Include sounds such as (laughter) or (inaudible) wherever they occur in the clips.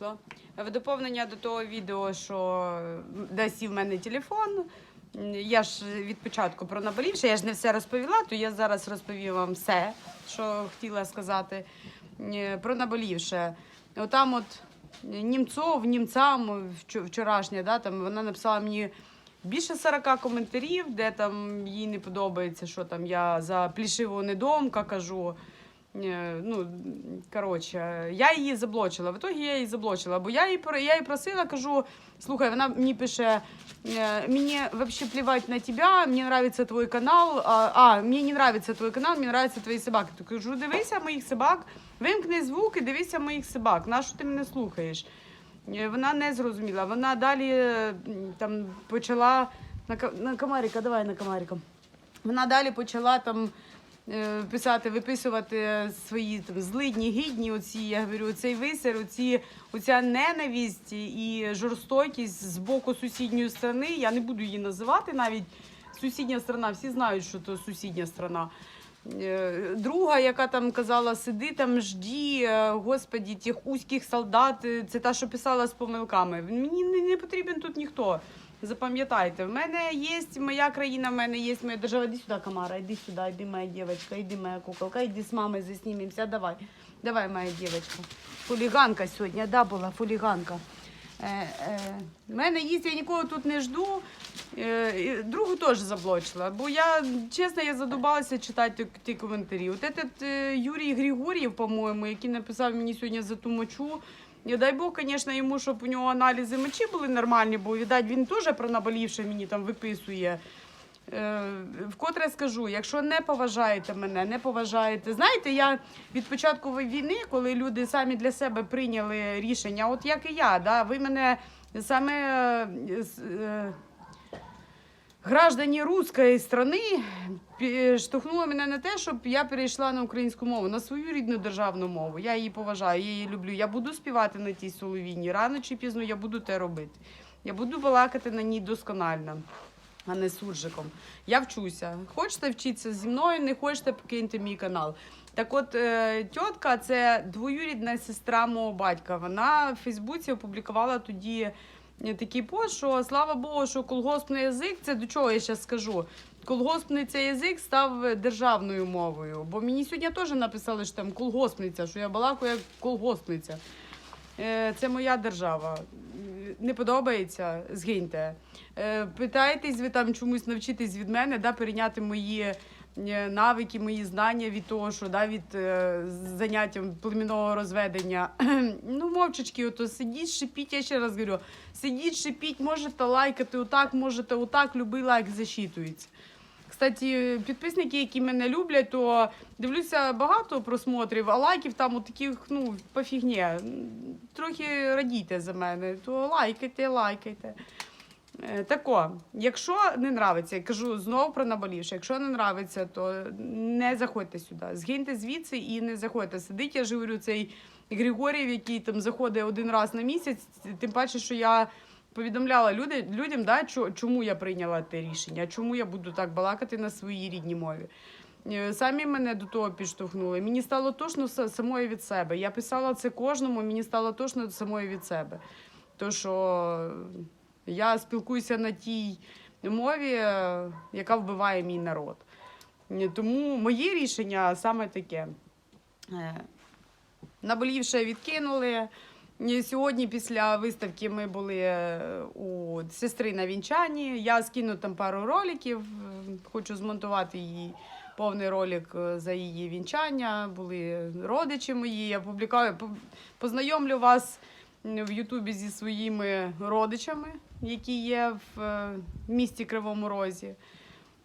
вийшло. В доповнення до того відео, що де сів в мене телефон. Я ж від початку про наболівше, я ж не все розповіла, то я зараз розповім вам все, що хотіла сказати. Е, Про наболівше. Отам от німцов, німцям вчорашня, да, там вона написала мені більше 40 коментарів, де там їй не подобається, що там я за плішиву недомка кажу. Е, Ну, коротше, я її заблочила. В итоге я її заблочила, бо я її, я її просила, кажу, слухай, вона мені пише, е, мені вообще плевать на тебя, мені нравится твой канал, а, а мені не нравится твой канал, мені нравятся твої собаки. То кажу, дивися моїх собак, вимкни звук і дивися моїх собак. Нащо ти мене слухаєш? Е, Вона не зрозуміла. Вона далі там почала на, на комарика, давай на комарика. Вона далі почала там писати, виписувати свої там злидні, гідні. Оці, я говорю, цей висер, оці, оця ненависть і жорстокість з боку сусідньої сторони. Я не буду її називати навіть сусідня сторона. Всі знають, що то сусідня сторона. Е, Друга, яка там казала, сиди там, жді, е, господі, тих узьких солдат, е, це та, що писала з помилками. Мені не потрібен тут ніхто. Запам'ятайте, в мене є моя країна, в мене є моя держава. Іди сюди, Камара, іди сюди, іди моя дівчинка, іди моя куколка, іди з мамою заснімемося, давай. Давай, моя дівчинка. Фуліганка сьогодні, да, була фуліганка. Е, е, в мене є, я нікого тут не жду. Е, другу теж заблочила, бо я, чесно, я задубалася читати ті, коментарі. От этот е, Юрій Григор'єв, по-моєму, який написав мені сьогодні за ту мочу. І дай Бог, звісно, йому, щоб у нього аналізи мочі були нормальні, бо, віддать, він теж про наболівше мені там виписує. Е, Вкотре скажу, якщо не поважаєте мене, не поважаєте. Знаєте, я від початку війни, коли люди самі для себе прийняли рішення, от як і я, да, ви мене саме е, е, граждані руської страни пі- мене на те, щоб я перейшла на українську мову, на свою рідну державну мову. Я її поважаю, я її люблю. Я буду співати на тій соловіні. Рано чи пізно я буду те робити. Я буду балакати на ній досконально, а не суржиком. Я вчуся. Хочете вчитися зі мною, не хочете покиньте мій канал. Так от, е, тітка це двоюрідна сестра мого батька. Вона в Фейсбуці опублікувала тоді такий пост, що слава Богу, що колгоспний язик, це до чого я зараз скажу. Колгоспний цей язик став державною мовою. Бо мені сьогодні теж написали, що там колгоспниця, що я балакаю як колгоспниця. Е, Це моя держава. Не подобається, згиньте. Е, Питаєтесь ви там чомусь навчитись від мене, да, перейняти мої навики, мої знання від того, що да, від е, заняттям племінного розведення. (clears throat) ну, мовчачки, ото сидіть, шипіть, я ще раз говорю, сидіть, шипіть, можете лайкати отак, можете отак, любий лайк засчитується. Кстати, підписники, які мене люблять, то дивлюся багато просмотрів, а лайків там от таких, ну, по фігні. Трохи радійте за мене, то лайкайте, лайкайте. Е, Тако, якщо не нравиться, я кажу знову про наболівше, якщо не нравиться, то не заходьте сюди. Згиньте звідси і не заходьте. Сидить, я ж говорю, цей Григорєв, який там заходить один раз на місяць, тим паче, що я повідомляла люди, людям, да, чому я прийняла те рішення, чому я буду так балакати на своїй рідній мові. Е, Самі мене до того підштовхнули. Мені стало тошно са- самої від себе. Я писала це кожному, мені стало тошно самої від себе. То що я спілкуюся на тій мові, е, яка вбиває мій народ. Е, Тому моє рішення саме таке. Е, Наболівше відкинули. Сьогодні після виставки ми були у сестри на вінчанні. Я скину там пару роликів. Хочу змонтувати її повний ролик за її вінчання. Були родичі мої. Я публікую, познайомлю вас в Ютубі зі своїми родичами, які є в е, місті Кривому Розі.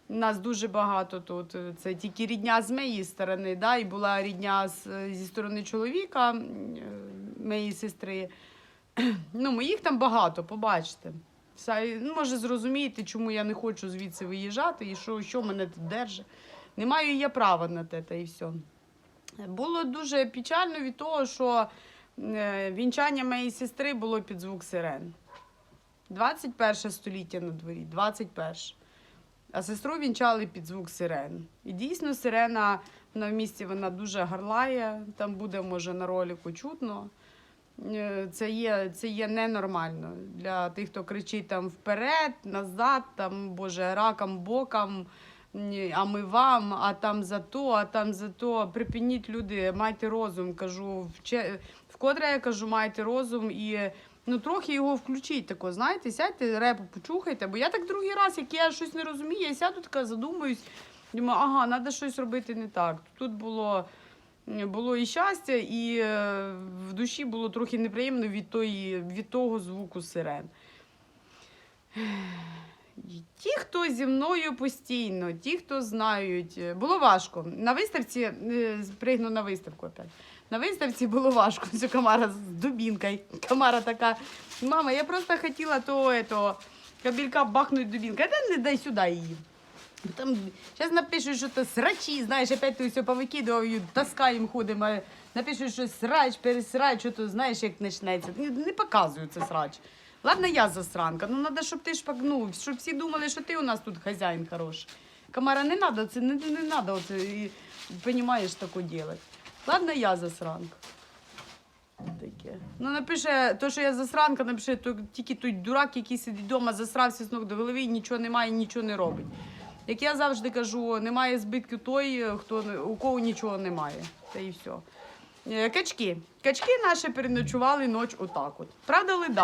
Нас дуже багато тут. Це тільки рідня з моєї сторони, да? і була рідня з, зі сторони чоловіка е, моєї сестри. (clears throat) Ну, моїх там багато, побачите. Ну, може, зрозумієте, чому я не хочу звідси виїжджати і що, що мене тут держить. Не маю я права на те, та і все. Було дуже печально від того, що е, вінчання моєї сестри було під звук сирен. 21 століття на дворі, 21. А сестру вінчали під звук сирен. І дійсно сирена вона в місті вона дуже гарлає. Там буде, може, на ролику чутно. Е, Це є, це є ненормально для тих, хто кричить там вперед, назад, там, Боже, ракам, бокам, а ми вам, а там за то, а там за то. Припиніть люди, майте розум. Кажу, вкотре я кажу, майте розум і ну, трохи його включіть тако, знаєте, сядьте, репу почухайте, бо я так другий раз, як я щось не розумію, я сяду така, задумаюсь, думаю, ага, треба щось робити не так. Тут було. Було і щастя, і е, в душі було трохи неприємно від, тої, від того звуку сирен. Ті, хто зі мною постійно, ті, хто знають, е, було важко. На виставці е, пригну на виставку опять. На виставці було важко. Ця камара з дубінкою. Камара така. Мама, я просто хотіла то, ето, кабелька бахнуть дубінкою. Та не дай сюди її. Там зараз напишуть, що то срачі, знаєш, опять то все повикидаю, таскаємо, ходимо. Напишуть, що срач, пересрач, що то знаєш, як почнеться. Не, не показую це срач. Ладно, я засранка. Ну треба, щоб ти шпагнув, щоб всі думали, що ти у нас тут хазяїн хороший. Камара, не треба, це не, не треба оце, і, понімаєш, таке робити. Ладно, я засранка. Таке. Ну, напише, то, що я засранка, напише, то тільки той дурак, який сидить вдома, засрався з ног до голови, і нічого немає, нічого не робить. Як я завжди кажу, немає збитків той, хто у кого нічого немає. Та і все. Е, Качки. Качки наші переночували ніч отак от. Правда, леда.